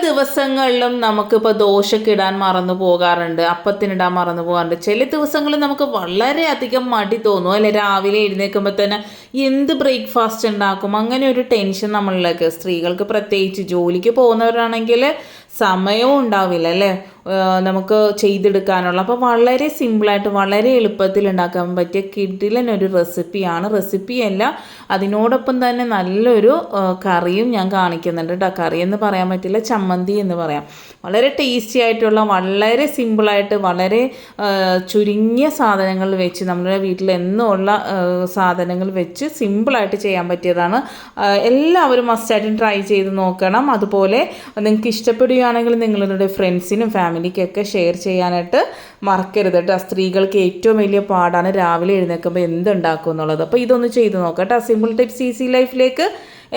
ദിവസങ്ങളിലും നമുക്കിപ്പോൾ ദോശക്ക് ഇടാൻ മറന്നു പോകാറുണ്ട് അപ്പത്തിനിടാൻ മറന്നു പോകാറുണ്ട്. ചില ദിവസങ്ങളിൽ നമുക്ക് വളരെയധികം മടി തോന്നും അല്ലെ? രാവിലെ എഴുന്നേൽക്കുമ്പോൾ തന്നെ എന്ത് ബ്രേക്ക്ഫാസ്റ്റ് ഉണ്ടാക്കും? അങ്ങനെ ഒരു ടെൻഷൻ നമ്മളിലേക്ക്. സ്ത്രീകൾക്ക് പ്രത്യേകിച്ച് ജോലിക്ക് പോകുന്നവരാണെങ്കിൽ സമയവും ഉണ്ടാവില്ല അല്ലേ? നമുക്ക് ചെയ്തെടുക്കാനുള്ള. അപ്പോൾ വളരെ സിമ്പിളായിട്ട് വളരെ എളുപ്പത്തിൽ ഉണ്ടാക്കാൻ പറ്റിയ കിഡിലൻ ഒരു റെസിപ്പിയാണ് റെസിപ്പിയല്ല അതിനോടൊപ്പം തന്നെ നല്ലൊരു കറിയും ഞാൻ കാണിക്കുന്നുണ്ട് കേട്ടോ കറി എന്ന് പറയാൻ പറ്റില്ല ചമ്മന്തി എന്ന് പറയാം. വളരെ ടേസ്റ്റി ആയിട്ടുള്ള വളരെ സിമ്പിളായിട്ട് വളരെ ചുരുങ്ങിയ സാധനങ്ങൾ വെച്ച് നമ്മുടെ വീട്ടിൽ എന്നുള്ള സാധനങ്ങൾ വെച്ച് സിമ്പിളായിട്ട് ചെയ്യാൻ പറ്റിയതാണ്. എല്ലാവരും മസ്റ്റായിട്ടും ട്രൈ ചെയ്ത് നോക്കണം. അതുപോലെ നിങ്ങൾക്ക് ഇഷ്ടപ്പെടുകയാണെങ്കിൽ നിങ്ങളുടെ ഫ്രണ്ട്സിനും ഫാമിലിക്കൊക്കെ ഷെയർ ചെയ്യാനായിട്ട് മറക്കരുത് കേട്ടോ. സ്ത്രീകൾക്ക് ഏറ്റവും വലിയ പാടാണ് രാവിലെ എഴുന്നേൽക്കുമ്പോൾ എന്തുണ്ടാക്കും എന്നുള്ളത്. അപ്പോൾ ഇതൊന്ന് ചെയ്ത് നോക്കാം സിമ്പിൾ ടിപ്സ് ഈസി ലൈഫിലേക്ക്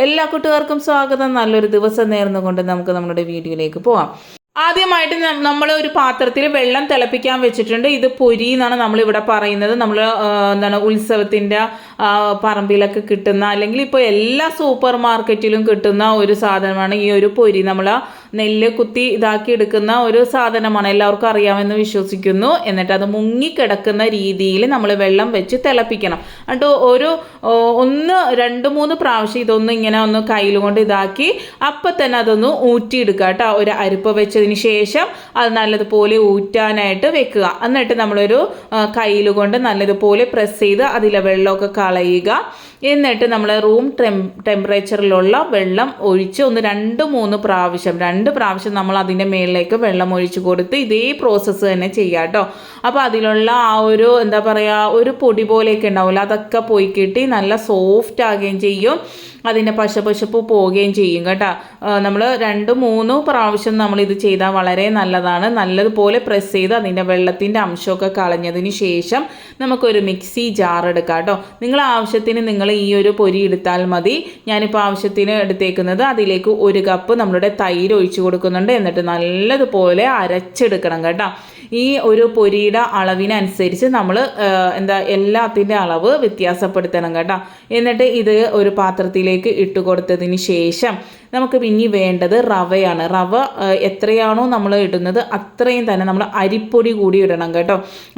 എല്ലാ കൂട്ടുകാർക്കും സ്വാഗതം. നല്ലൊരു ദിവസം നേർന്നുകൊണ്ട് നമുക്ക് നമ്മുടെ വീഡിയോയിലേക്ക് പോവാം. ആദ്യമായിട്ട് നമ്മൾ ഒരു പാത്രത്തിൽ വെള്ളം തിളപ്പിക്കാൻ വെച്ചിട്ടുണ്ട്. ഇത് പൊരി എന്നാണ് നമ്മളിവിടെ പറയുന്നത്. നമ്മൾ എന്താണ് ഉത്സവത്തിന്റെ പറമ്പിലൊക്കെ കിട്ടുന്ന അല്ലെങ്കിൽ ഇപ്പോൾ എല്ലാ സൂപ്പർ മാർക്കറ്റിലും കിട്ടുന്ന ഒരു സാധനമാണ് ഈ ഒരു പൊരി. നമ്മൾ നെല്ല് കുത്തി ഇതാക്കി എടുക്കുന്ന ഒരു സാധനമാണ് എല്ലാവർക്കും അറിയാമെന്ന് വിശ്വസിക്കുന്നു. എന്നിട്ട് അത് മുങ്ങിക്കിടക്കുന്ന രീതിയിൽ നമ്മൾ വെള്ളം വെച്ച് തിളപ്പിക്കണം. എന്നിട്ട് ഒരു ഒന്ന് രണ്ട് മൂന്ന് പ്രാവശ്യം ഇതൊന്ന് ഇങ്ങനെ ഒന്ന് കയ്യിൽ കൊണ്ട് ഇതാക്കി അപ്പം തന്നെ അതൊന്ന് ഊറ്റിയെടുക്കുക കേട്ടോ. ഒരു അരിപ്പ് വെച്ചതിന് ശേഷം അത് നല്ലതുപോലെ ഊറ്റാനായിട്ട് വെക്കുക. എന്നിട്ട് നമ്മളൊരു കയ്യിൽ കൊണ്ട് നല്ലതുപോലെ പ്രസ് ചെയ്ത് അതിലെ വെള്ളമൊക്കെ കളയുക. എന്നിട്ട് നമ്മൾ റൂം ടെം ടെമ്പറേച്ചറിലുള്ള വെള്ളം ഒഴിച്ച് ഒന്ന് രണ്ട് മൂന്ന് പ്രാവശ്യം രണ്ട് പ്രാവശ്യം നമ്മൾ അതിന്റെ മേളിലേക്ക് വെള്ളം ഒഴിച്ച് കൊടുത്ത് ഇതേ പ്രോസസ്സ് തന്നെ ചെയ്യാം കേട്ടോ. അപ്പോൾ അതിലുള്ള ആ ഒരു എന്താ പറയുക ഒരു പൊടി പോലെയൊക്കെ ഉണ്ടാവില്ല അതൊക്കെ പോയി കിട്ടി നല്ല സോഫ്റ്റ് ആകുകയും ചെയ്യും. അതിന്റെ പശപശപ്പ് പോവുകയും ചെയ്യും കേട്ടോ. നമ്മൾ രണ്ട് മൂന്ന് പ്രാവശ്യം നമ്മൾ ഇത് ചെയ്താൽ വളരെ നല്ലതാണ്. നല്ലതുപോലെ പ്രസ് ചെയ്ത് അതിന്റെ വെള്ളത്തിന്റെ അംശമൊക്കെ കളഞ്ഞതിന് ശേഷം നമുക്കൊരു മിക്സി ജാർ എടുക്കാം കേട്ടോ. നിങ്ങൾ ആവശ്യത്തിന് നിങ്ങൾ ഈ ഒരു പൊരി എടുത്താൽ മതി. ഞാനിപ്പോൾ ആവശ്യത്തിന് എടുത്തേക്കുന്നത് അതിലേക്ക് ഒരു കപ്പ് നമ്മളുടെ തൈര് ഒഴിച്ചു കൊടുക്കുന്നുണ്ട്. എന്നിട്ട് നല്ലതുപോലെ അരച്ചെടുക്കണം കേട്ടോ. ഈ ഒരു പൊരിയുടെ അളവിനനുസരിച്ച് നമ്മൾ എന്താ എല്ലാത്തിന്റെ അളവ് വ്യത്യാസപ്പെടുത്തണം കേട്ടോ. എന്നിട്ട് ഇത് ഒരു പാത്രത്തിലേക്ക് ഇട്ട് കൊടുത്തതിന് ശേഷം നമുക്ക് പിന്നെ വേണ്ടത് റവയാണ്. റവ എത്രയാണോ നമ്മൾ ഇടുന്നത് അത്രയും തന്നെ നമ്മൾ അരിപ്പൊടി കൂടി ഇടണം കേട്ടോ.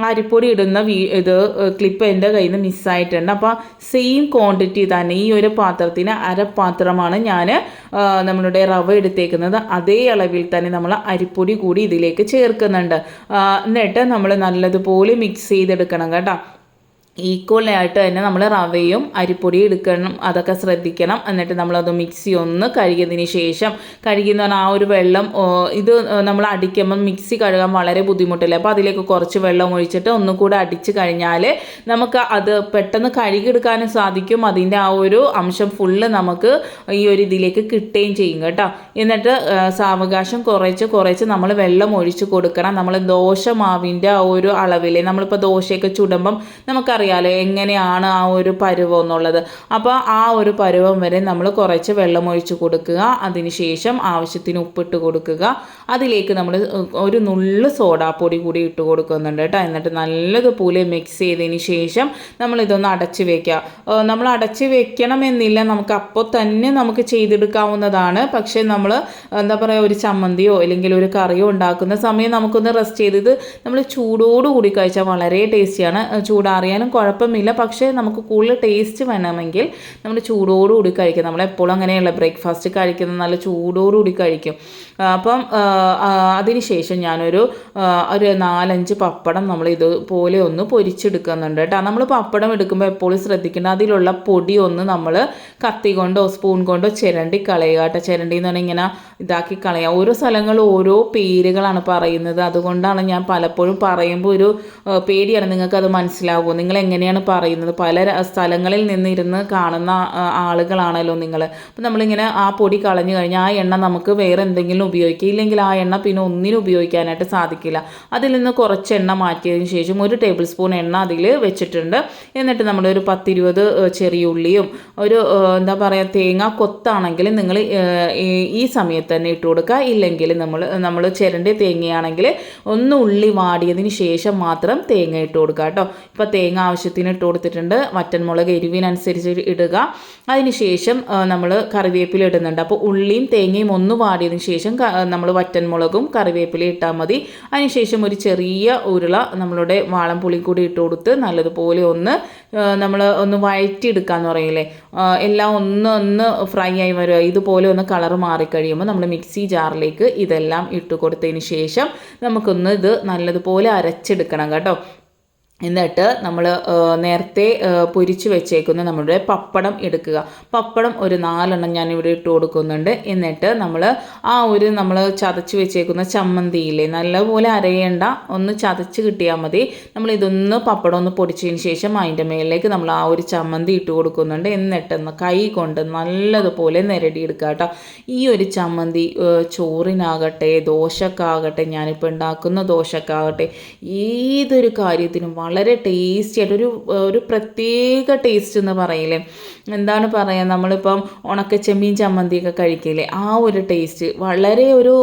അരിപ്പൊടി ഇടുന്ന ഇത് ക്ലിപ്പ് എന്റെ കയ്യിൽ നിന്ന് മിസ്സായിട്ടുണ്ട് അപ്പോൾ സെയിം ക്വാണ്ടിറ്റി തന്നെ ഈ ഒരു പാത്രത്തിന് അരപ്പാത്രമാണ് ഞാൻ നമ്മളുടെ റവ എടുത്തേക്കുന്നത്. അതേ അളവിൽ തന്നെ നമ്മൾ അരിപ്പൊടി കൂടി ഇതിലേക്ക് ചേർക്കുന്നുണ്ട്. എന്നിട്ട് നമ്മൾ നല്ലതുപോലെ മിക്സ് ചെയ്തെടുക്കണം കേട്ടോ. ഈക്വൽ ആയിട്ട് തന്നെ നമ്മൾ റവയും അരിപ്പൊടിയും എടുക്കണം അതൊക്കെ ശ്രദ്ധിക്കണം. എന്നിട്ട് നമ്മളത് മിക്സി ഒന്ന് കഴുകിയതിന് ശേഷം കഴുകിയെന്ന് പറഞ്ഞാൽ ആ ഒരു വെള്ളം ഇത് നമ്മൾ അടിക്കുമ്പം മിക്സി കഴുകാൻ വളരെ ബുദ്ധിമുട്ടില്ല? അപ്പോൾ അതിലേക്ക് കുറച്ച് വെള്ളം ഒഴിച്ചിട്ട് ഒന്നും കൂടെ അടിച്ച് കഴിഞ്ഞാൽ നമുക്ക് അത് പെട്ടെന്ന് കഴുകിയെടുക്കാനും സാധിക്കും. അതിന്റെ ആ ഒരു അംശം ഫുള്ള് നമുക്ക് ഈ ഒരു ഇതിലേക്ക് കിട്ടുകയും ചെയ്യും കേട്ടോ. എന്നിട്ട് സാവകാശം കുറച്ച് കുറച്ച് നമ്മൾ വെള്ളം ഒഴിച്ച് കൊടുക്കണം. നമ്മൾ ദോശ മാവിന്റെ ആ ഒരു അളവിൽ നമ്മളിപ്പോൾ ദോശയൊക്കെ ചുടുമ്പം നമുക്കറിയാലോ എങ്ങനെയാണ് ആ ഒരു പരുവം എന്നുള്ളത്. അപ്പോൾ ആ ഒരു പരുവം വരെ നമ്മൾ കുറച്ച് വെള്ളം ഒഴിച്ച് കൊടുക്കുക. അതിനുശേഷം ആവശ്യത്തിന് ഉപ്പിട്ട് കൊടുക്കുക. അതിലേക്ക് നമ്മൾ ഒരു നുള്ള് സോഡാപ്പൊടി കൂടി ഇട്ട് കൊടുക്കുന്നുണ്ട് കേട്ടോ. എന്നിട്ട് നല്ലതുപോലെ മിക്സ് ചെയ്തതിന് ശേഷം നമ്മൾ ഇതൊന്ന് അടച്ച് വെക്കുക. നമ്മൾ അടച്ച് വെക്കണമെന്നില്ല നമുക്ക് അപ്പോൾ തന്നെ നമുക്ക് ചെയ്തെടുക്കാവുന്നതാണ്. പക്ഷേ നമ്മൾ എന്താ പറയുക ഒരു ചമ്മന്തിയോ അല്ലെങ്കിൽ ഒരു കറിയോ ഉണ്ടാക്കുന്ന സമയം നമുക്കൊന്ന് റെസ്റ്റ് ചെയ്ത് ഇത് നമ്മൾ ചൂടോടുകൂടി കഴിച്ചാൽ വളരെ ടേസ്റ്റിയാണ് ചൂടാറിയാലും കുഴപ്പമില്ല. പക്ഷേ നമുക്ക് കൂടുതൽ ടേസ്റ്റ് വേണമെങ്കിൽ നമ്മൾ ചൂടോടുകൂടി കഴിക്കും. നമ്മളെപ്പോഴും അങ്ങനെയുള്ള ബ്രേക്ക്ഫാസ്റ്റ് കഴിക്കുന്നത്? നല്ല ചൂടോടുകൂടി കഴിക്കും. അപ്പം അതിനുശേഷം ഞാനൊരു ഒരു നാലഞ്ച് പപ്പടം നമ്മൾ ഇതുപോലെ ഒന്ന് പൊരിച്ചെടുക്കുന്നുണ്ട് കേട്ടോ. നമ്മൾ പപ്പടം എടുക്കുമ്പോൾ എപ്പോഴും ശ്രദ്ധിക്കേണ്ട അതിലുള്ള പൊടി ഒന്ന് നമ്മൾ കത്തി കൊണ്ടോ സ്പൂൺ കൊണ്ടോ ചിരണ്ടി കളയുക കേട്ടോ. ചിരണ്ടി എന്ന് പറഞ്ഞാൽ ഇങ്ങനെ ഇതാക്കി കളയുക ഓരോ സ്ഥലങ്ങളും ഓരോ പേരുകളാണ് പറയുന്നത്. അതുകൊണ്ടാണ് ഞാൻ പലപ്പോഴും പറയുമ്പോൾ ഒരു പേടിയാണ്. നിങ്ങൾക്ക് അത് മനസ്സിലാവുമോ? നിങ്ങൾ എങ്ങനെയാണ് പറയുന്നത്? പല സ്ഥലങ്ങളിൽ നിന്നിരുന്ന് കാണുന്ന ആളുകളാണല്ലോ നിങ്ങൾ അപ്പം നമ്മളിങ്ങനെ ആ പൊടി കളഞ്ഞു കഴിഞ്ഞാൽ ആ എണ്ണ നമുക്ക് വേറെ എന്തെങ്കിലും ഉപയോഗിക്കാം. ഇല്ലെങ്കിൽ ആ എണ്ണ പിന്നെ ഒന്നിനും ഉപയോഗിക്കാനായിട്ട് സാധിക്കില്ല. അതിൽ നിന്ന് കുറച്ച് എണ്ണ മാറ്റിയതിന് ശേഷം ഒരു ടേബിൾ സ്പൂൺ എണ്ണ അതിൽ വെച്ചിട്ടുണ്ട്. എന്നിട്ട് നമ്മളൊരു പത്തിരുപത് ചെറിയ ഉള്ളിയും ഒരു എന്താ പറയുക തേങ്ങ കൊത്താണെങ്കിൽ നിങ്ങൾ ഈ സമയത്ത് തന്നെ ഇട്ട് കൊടുക്കുക. ഇല്ലെങ്കിൽ നമ്മൾ നമ്മൾ ചിരണ്ടി തേങ്ങയാണെങ്കിൽ ഒന്ന് ഉള്ളി വാടിയതിന് ശേഷം മാത്രം തേങ്ങ ഇട്ട് കൊടുക്കുക കേട്ടോ. ഇപ്പോൾ തേങ്ങ ആവശ്യത്തിന് ഇട്ട് കൊടുത്തിട്ടുണ്ട്. വറ്റൻമുളക് എരിവിനനുസരിച്ച് ഇടുക. അതിനുശേഷം നമ്മൾ കറിവേപ്പില ഇടുന്നുണ്ട്. അപ്പോൾ ഉള്ളിയും തേങ്ങയും ഒന്ന് വാടിയതിന് ശേഷം നമ്മൾ വറ്റൻമുളകും കറിവേപ്പില ഇട്ടാൽ മതി. അതിനുശേഷം ഒരു ചെറിയ ഉരുള നമ്മളുടെ വാളം പുളി കൂടി ഇട്ട് കൊടുത്ത് നല്ലതുപോലെ ഒന്ന് നമ്മൾ ഒന്ന് വഴറ്റിയെടുക്കാന്ന് പറയില്ലേ? എല്ലാം ഒന്ന് ഒന്ന് ഫ്രൈ ആയി വരിക. ഇതുപോലെ ഒന്ന് കളർ മാറിക്കഴിയുമ്പോൾ നമ്മൾ മിക്സി ജാറിലേക്ക് ഇതെല്ലാം ഇട്ട് കൊടുത്തതിന് ശേഷം നമുക്കൊന്ന് ഇത് നല്ലതുപോലെ അരച്ചെടുക്കണം കേട്ടോ. എന്നിട്ട് നമ്മൾ നേരത്തെ പൊരിച്ച് വെച്ചേക്കുന്ന നമ്മുടെ പപ്പടം എടുക്കുക. പപ്പടം ഒരു നാലെണ്ണം ഞാൻ ഇവിടെ ഇട്ട് കൊടുക്കുന്നുണ്ട്. എന്നിട്ട് നമ്മൾ ആ ഒരു നമ്മൾ ചതച്ച് വെച്ചേക്കുന്ന ചമ്മന്തിയില്ലേ നല്ലപോലെ അരയേണ്ട ഒന്ന് ചതച്ച് കിട്ടിയാൽ മതി. നമ്മൾ ഇതൊന്ന് പപ്പടം ഒന്ന് പൊടിച്ചതിന് ശേഷം അതിന്റെ മേലിലേക്ക് നമ്മൾ ആ ഒരു ചമ്മന്തി ഇട്ട് കൊടുക്കുന്നുണ്ട്. എന്നിട്ട് കൈ കൊണ്ട് നല്ലതുപോലെ നിരടിയെടുക്കുക കേട്ടോ. ഈ ഒരു ചമ്മന്തി ചോറിനാകട്ടെ ദോശക്കാകട്ടെ ഞാനിപ്പോൾ ഉണ്ടാക്കുന്ന ദോശക്കാകട്ടെ ഏതൊരു കാര്യത്തിനും വളരെ ടേസ്റ്റി ആയിട്ട് ഒരു ഒരു പ്രത്യേക ടേസ്റ്റ് എന്ന് പറയില്ലേ? എന്താണ് പറയുക നമ്മളിപ്പം ഉണക്കച്ചെമ്മീൻ ചമ്മന്തിയൊക്കെ കഴിക്കില്ലേ ആ ഒരു ടേസ്റ്റ് വളരെ ഒരു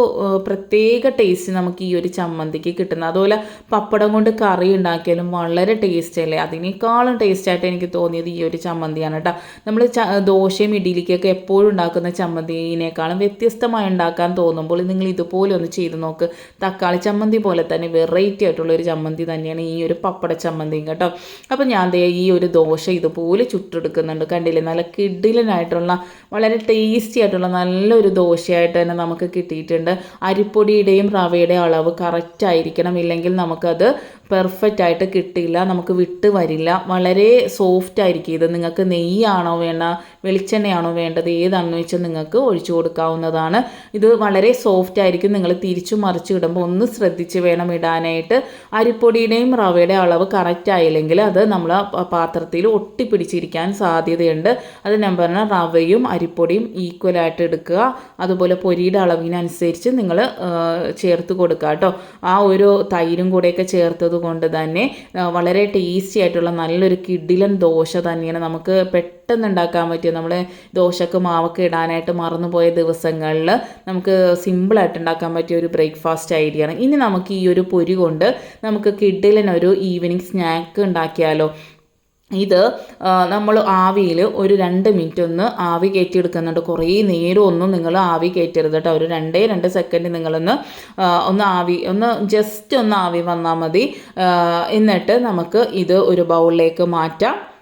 പ്രത്യേക ടേസ്റ്റ് നമുക്ക് ഈ ഒരു ചമ്മന്തിക്ക് കിട്ടുന്നത്. അതുപോലെ പപ്പടം കൊണ്ട് കറി ഉണ്ടാക്കിയാലും വളരെ ടേസ്റ്റ് അല്ലേ? അതിനേക്കാളും ടേസ്റ്റായിട്ട് എനിക്ക് തോന്നിയത് ഈ ഒരു ചമ്മന്തിയാണ് കേട്ടോ നമ്മൾ ദോശയും ഇഡ്ഡലിക്കൊക്കെ എപ്പോഴും ഉണ്ടാക്കുന്ന ചമ്മന്തിനേക്കാളും വ്യത്യസ്തമായി ഉണ്ടാക്കാൻ തോന്നുമ്പോൾ നിങ്ങൾ ഇതുപോലെ ഒന്ന് ചെയ്ത് നോക്ക്. തക്കാളി ചമ്മന്തി പോലെ തന്നെ വെറൈറ്റി ആയിട്ടുള്ള ഒരു ചമ്മന്തി തന്നെയാണ് ഈ ഒരു പപ്പട ചമ്മന്തിയും കേട്ടോ. അപ്പോൾ ഞാൻ ദേ ഈ ഒരു ദോശ ഇതുപോലെ ചുട്ടെടുക്കുന്നുണ്ട്. കണ്ടില്ലേ? നല്ല കിഡിലനായിട്ടുള്ള വളരെ ടേസ്റ്റി ആയിട്ടുള്ള നല്ലൊരു ദോശയായിട്ട് തന്നെ നമുക്ക് കിട്ടിയിട്ടുണ്ട്. അരിപ്പൊടിയുടെയും റവയുടെയും അളവ് കറക്റ്റ് ആയിരിക്കണം. ഇല്ലെങ്കിൽ നമുക്കത് പെർഫെക്റ്റ് ആയിട്ട് കിട്ടില്ല. നമുക്ക് വിട്ട് വരില്ല. വളരെ സോഫ്റ്റ് ആയിരിക്കും ഇത്. നിങ്ങൾക്ക് നെയ്യാണോ വേണ്ട? വെളിച്ചെണ്ണയാണോ വേണ്ടത്? ഏതാണെന്ന് വെച്ചാൽ നിങ്ങൾക്ക് ഒഴിച്ചു കൊടുക്കാവുന്നതാണ്. ഇത് വളരെ സോഫ്റ്റ് ആയിരിക്കും. നിങ്ങൾ തിരിച്ചു മറിച്ച് ഇടുമ്പോൾ ഒന്ന് ശ്രദ്ധിച്ച് വേണം ഇടാനായിട്ട്. അരിപ്പൊടിയുടെയും റവയുടെ അളവ് കറക്റ്റ് ആയില്ലെങ്കിൽ അത് നമ്മൾ പാത്രത്തിൽ ഒട്ടിപ്പിടിച്ചിരിക്കാൻ സാധ്യതയുണ്ട്. അത് ഞാൻ പറഞ്ഞ റവയും അരിപ്പൊടിയും ഈക്വലായിട്ട് എടുക്കുക. അതുപോലെ പൊരിയുടെ അളവിനനുസരിച്ച് നിങ്ങൾ ചേർത്ത് കൊടുക്കുക കേട്ടോ. ആ ഒരു തൈരും കൂടെയൊക്കെ ചേർത്തത് കൊണ്ട് തന്നെ വളരെ ടേസ്റ്റി ആയിട്ടുള്ള നല്ലൊരു കിഡിലൻ ദോശ തന്നെയാണ് നമുക്ക് പെട്ടെന്ന് ഉണ്ടാക്കാൻ പറ്റിയ നമ്മൾ ദോശക്ക് മാവൊക്കെ ഇടാനായിട്ട് മറന്നുപോയ ദിവസങ്ങളിൽ നമുക്ക് സിമ്പിളായിട്ട് ഉണ്ടാക്കാൻ പറ്റിയ ഒരു ബ്രേക്ക്ഫാസ്റ്റ് ഐഡിയ ആണ്. ഇനി നമുക്ക് ഈ ഒരു പൊരി കൊണ്ട് നമുക്ക് കിഡിലിനൊരു ഈവനിങ് സ്നാക്ക് ഉണ്ടാക്കിയാലോ? ഇത് നമ്മൾ ആവിയിൽ ഒരു രണ്ട് മിനിറ്റ് ഒന്ന് ആവി കയറ്റി എടുക്കുന്നുണ്ട് കുറേ നേരം ഒന്നും നിങ്ങൾ ആവി കയറ്റരുത് കേട്ടോ. ഒരു രണ്ടേ രണ്ട് സെക്കൻഡ് നിങ്ങളൊന്ന് ഒന്ന് ആവി ഒന്ന് ജസ്റ്റ് ഒന്ന് ആവി വന്നാൽ മതി. എന്നിട്ട് നമുക്ക് ഇത് ഒരു ബൗളിലേക്ക് മാറ്റാം.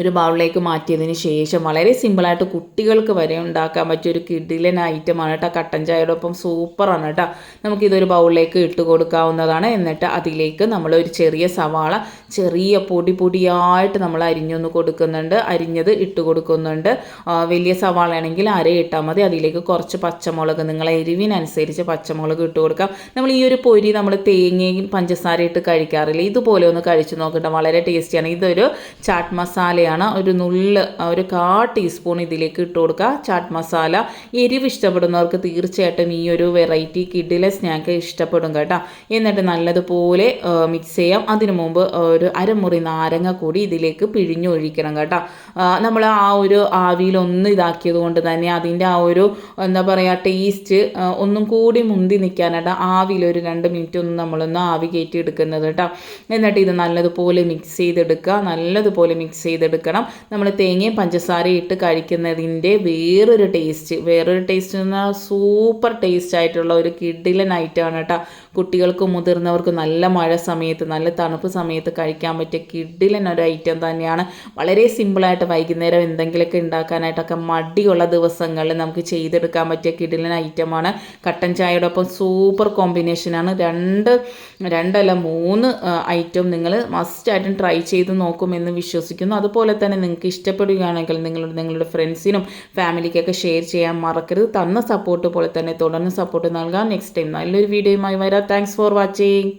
ഒരു ബൗളിലേക്ക് മാറ്റിയതിന് ശേഷം വളരെ സിമ്പിളായിട്ട് കുട്ടികൾക്ക് വരെ ഉണ്ടാക്കാൻ പറ്റിയ ഒരു കിഡിലൻ ഐറ്റമാണ് കേട്ടോ. കട്ടൻ ചായയുടെ ഒപ്പം സൂപ്പറാണ് കേട്ടോ. നമുക്കിതൊരു ബൗളിലേക്ക് ഇട്ട് കൊടുക്കാവുന്നതാണ്. എന്നിട്ട് അതിലേക്ക് നമ്മൾ ഒരു ചെറിയ സവാള ചെറിയ പൊടി പൊടിയായിട്ട് നമ്മൾ അരിഞ്ഞൊന്ന് കൊടുക്കുന്നുണ്ട്. അരിഞ്ഞത് ഇട്ട് കൊടുക്കുന്നുണ്ട്. വലിയ സവാള ആണെങ്കിൽ അര ഇട്ടാൽ മതി. അതിലേക്ക് കുറച്ച് പച്ചമുളക് നിങ്ങളെ എരിവിനനുസരിച്ച് പച്ചമുളക് ഇട്ട് കൊടുക്കാം. നമ്മൾ ഈ ഒരു പൊരി നമ്മൾ തേങ്ങയും പഞ്ചസാരയും ഇട്ട് കഴിക്കാറില്ല? ഇതുപോലെ ഒന്ന് കഴിച്ചു നോക്കട്ടെ. വളരെ ടേസ്റ്റിയാണ് ഇതൊരു ചാട്ട് മസാല മസാലയാണ് ഒരു നുള്ള് ഒരു കാ ടീസ്പൂൺ ഇതിലേക്ക് ഇട്ട് കൊടുക്കുക. ചാട്ട് മസാല എരിവ് ഇഷ്ടപ്പെടുന്നവർക്ക് തീർച്ചയായിട്ടും ഈ ഒരു വെറൈറ്റി കിഡിലെ സ്നാക്ക് ഇഷ്ടപ്പെടും കേട്ടോ. എന്നിട്ട് നല്ലതുപോലെ മിക്സ് ചെയ്യാം. അതിനു മുമ്പ് ഒരു അരമുറി നാരങ്ങ കൂടി ഇതിലേക്ക് പിഴിഞ്ഞൊഴിക്കണം കേട്ടോ. നമ്മൾ ആ ഒരു ആവിയിലൊന്ന് ഇതാക്കിയത് കൊണ്ട് തന്നെ അതിന്റെ ആ ഒരു എന്താ പറയുക ടേസ്റ്റ് ഒന്നും കൂടി മുന്തി നിൽക്കാനായിട്ട് ആവിയിൽ ഒരു രണ്ട് മിനിറ്റ് ഒന്ന് നമ്മളൊന്ന് ആവി കയറ്റി എടുക്കുന്നത് കേട്ടോ എന്നിട്ട് ഇത് നല്ലതുപോലെ മിക്സ് ചെയ്തെടുക്കുക. നല്ലതുപോലെ മിക്സ് ചെയ്തെടുക്കണം. നമ്മൾ തേങ്ങയും പഞ്ചസാരയും ഇട്ട് കഴിക്കുന്നതിന്റെ വേറൊരു ടേസ്റ്റ് വേറൊരു ടേസ്റ്റ് എന്ന് പറഞ്ഞാൽ സൂപ്പർ ടേസ്റ്റ് ആയിട്ടുള്ള ഒരു കിഡിലൻ ഐറ്റമാണ് കേട്ടോ കുട്ടികൾക്കും മുതിർന്നവർക്കും നല്ല മഴ സമയത്ത് നല്ല തണുപ്പ് സമയത്ത് കഴിക്കാൻ പറ്റിയ കിഡിലൻ ഒരു ഐറ്റം തന്നെയാണ്. വളരെ സിമ്പിളായിട്ട് വൈകുന്നേരം എന്തെങ്കിലുമൊക്കെ ഉണ്ടാക്കാനായിട്ടൊക്കെ മടിയുള്ള ദിവസങ്ങളിൽ നമുക്ക് ചെയ്തെടുക്കാൻ പറ്റിയ കിടിലൻ ഐറ്റമാണ് കട്ടൻ ചായയോടൊപ്പം സൂപ്പർ കോമ്പിനേഷനാണ് രണ്ട് രണ്ടല്ല മൂന്ന് ഐറ്റം നിങ്ങൾ മസ്റ്റായിട്ടും ട്രൈ ചെയ്ത് നോക്കുമെന്ന് വിശ്വസിക്കുന്നു. അതുപോലെ തന്നെ നിങ്ങൾക്ക് ഇഷ്ടപ്പെടുകയാണെങ്കിൽ നിങ്ങളുടെ നിങ്ങളുടെ ഫ്രണ്ട്സിനും ഫാമിലിക്കൊക്കെ ഷെയർ ചെയ്യാൻ മറക്കരുത്. തന്ന സപ്പോർട്ട് പോലെ തന്നെ തുടർന്ന് സപ്പോർട്ട് നൽകാം. നെക്സ്റ്റ് ടൈം നല്ലൊരു വീഡിയോയുമായി വരാം. Thanks for watching